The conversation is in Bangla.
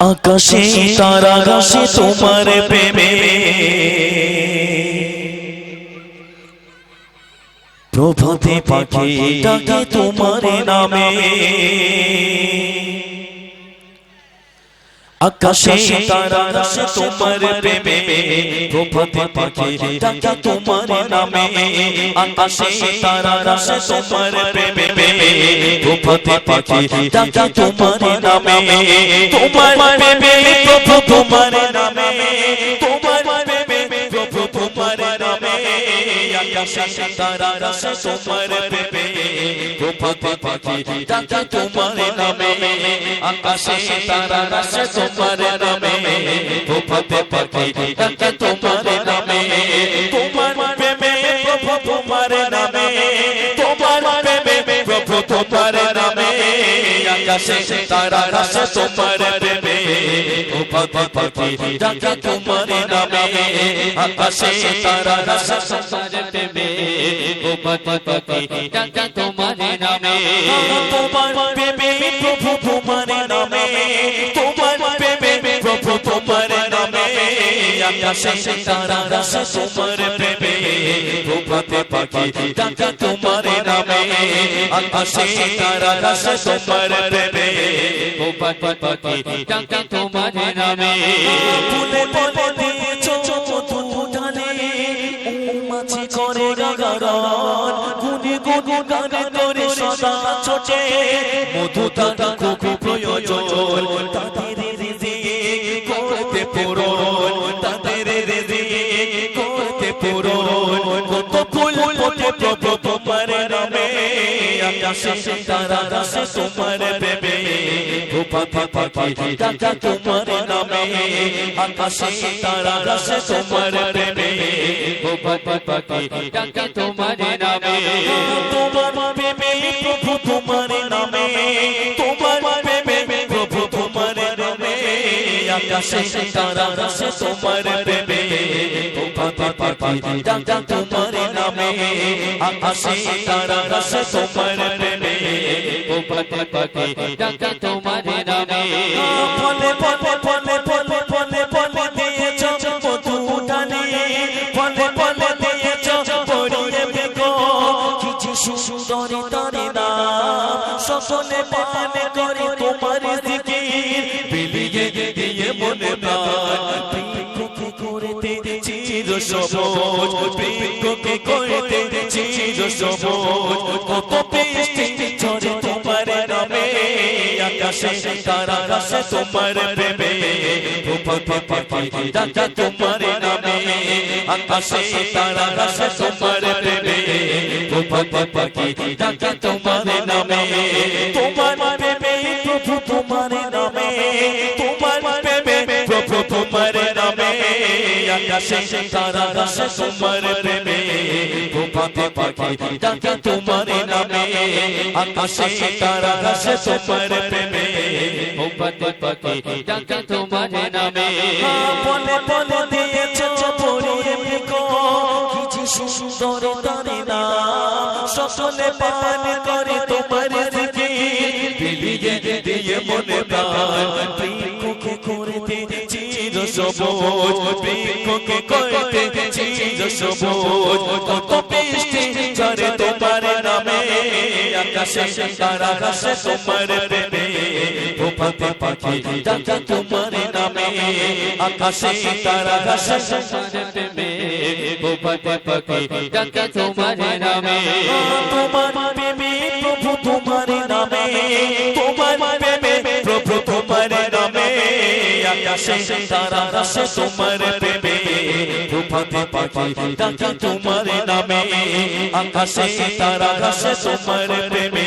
আকাশে তারা আকাশে তোমার প্রেমে। প্রভাতে পাখি ডাকে তোমার নামে। আকাশে তারা আকাশে তোমার প্রেমে। প্রভাতে পাখি ডাকে তোমার নামে। আকাশে তারা আকাশে তোমার প্রেমে। প্রভাতে পাখি ডাকে তোমার নামে। তোমার প্রেমে প্রভু তোমার নামে। আকাশে তারা আকাশে তোমার প্রেমে প্রভাতে পাখি ডাকে তোমার নামে। আকাশে তোমার নামে। তোমার আকাশে তারা আকাশে তোমার প্রেমে। প্রভাতে পাখি ডাকে তোমার নামে। আকাশে তারা আকাশে তোমার প্রেমে। প্রভাতে পাখি ডাকে তোমার নামে। তোমার প্রেমে প্রভু তোমার নামে। তোমার প্রেমে প্রভু তোমার আকাশে তারা আকাশে তোমার প্রেমে প্রভাতে পাখি ডাকে তোমার নামে। আকাশে তারা আকাশে তোমার প্রেমে প্রভাতে পাখি ডাকে তোমার নামে। ফুলে ফুলে দিয়েছ মধু ঢালে করে গাগারন গুনি গুনি গানে করে সদা ছোটে। মধু দাদা খুব প্রয়োজন কত ফুল ফোটে প্রভু তোমার নামে, আকাশে তারা আকাশে তোমার প্রেমে প্রভাতে পাখি ডাকা তোমার নামে, আকাশে তারা আকাশে তোমার প্রেমে প্রভাতে পাখি ডাকা তোমার নামে, তোমার প্রেমে প্রভু তোমার নামে, তোমার প্রেমে প্রভু তোমার নামে, আকাশে তারা আকাশে তোমার প্রেমে পাখি ডাকা তোমার নামে আকাশে তারা রস তোমার প্রেমে ও পাখি ডাকা তোমার নামে ফলে ফলে বৃক্ষকে করতে চির সবুজ। কত বৃষ্টি ঝরে তোমার নামে। আকাশে তারা আকাশে তোমার প্রেমে। ডাকা তোমার নামে। আকাশে তারা আকাশে তোমার প্রেমে। ডাকা তোমার নামে। তোমার আকাশে তারা আকাশে তোমার প্রেমে প্রভাতে পাখি ডাকা তোমার নামে আকাশে তারা আকাশে তোমার প্রেমে প্রভাতে পাখি ডাকা তোমার নামে বলে বলে দিয়েছ পড়িয়ে বিকো কিছু সুন্দর তারে না সকলে পান করে তোমার দিকে বিলিয়ে দিয়ে মনে প্রাণ বৃক্ষকে করতে চির সবুজ বৃক্ষকে করতে চির সবুজ? কত বৃষ্টি ঝরে তোমার নামে? আকাশে তারা আকাশে তোমার প্রেমে। প্রভাতে পাখি ডাকা তোমার নামে। আকাশে তারা আকাশে তোমার প্রেমে। প্রভাতে পাখি ডাকা তোমার নামে। তোমার প্রেমে প্রভু তোমার নামে। আকাশে তারা আসে তোমার প্রেমে। প্রভাতে পাখি ডাকে তোমার নামে। আকাশে তারা আসে তোমার প্রেমে।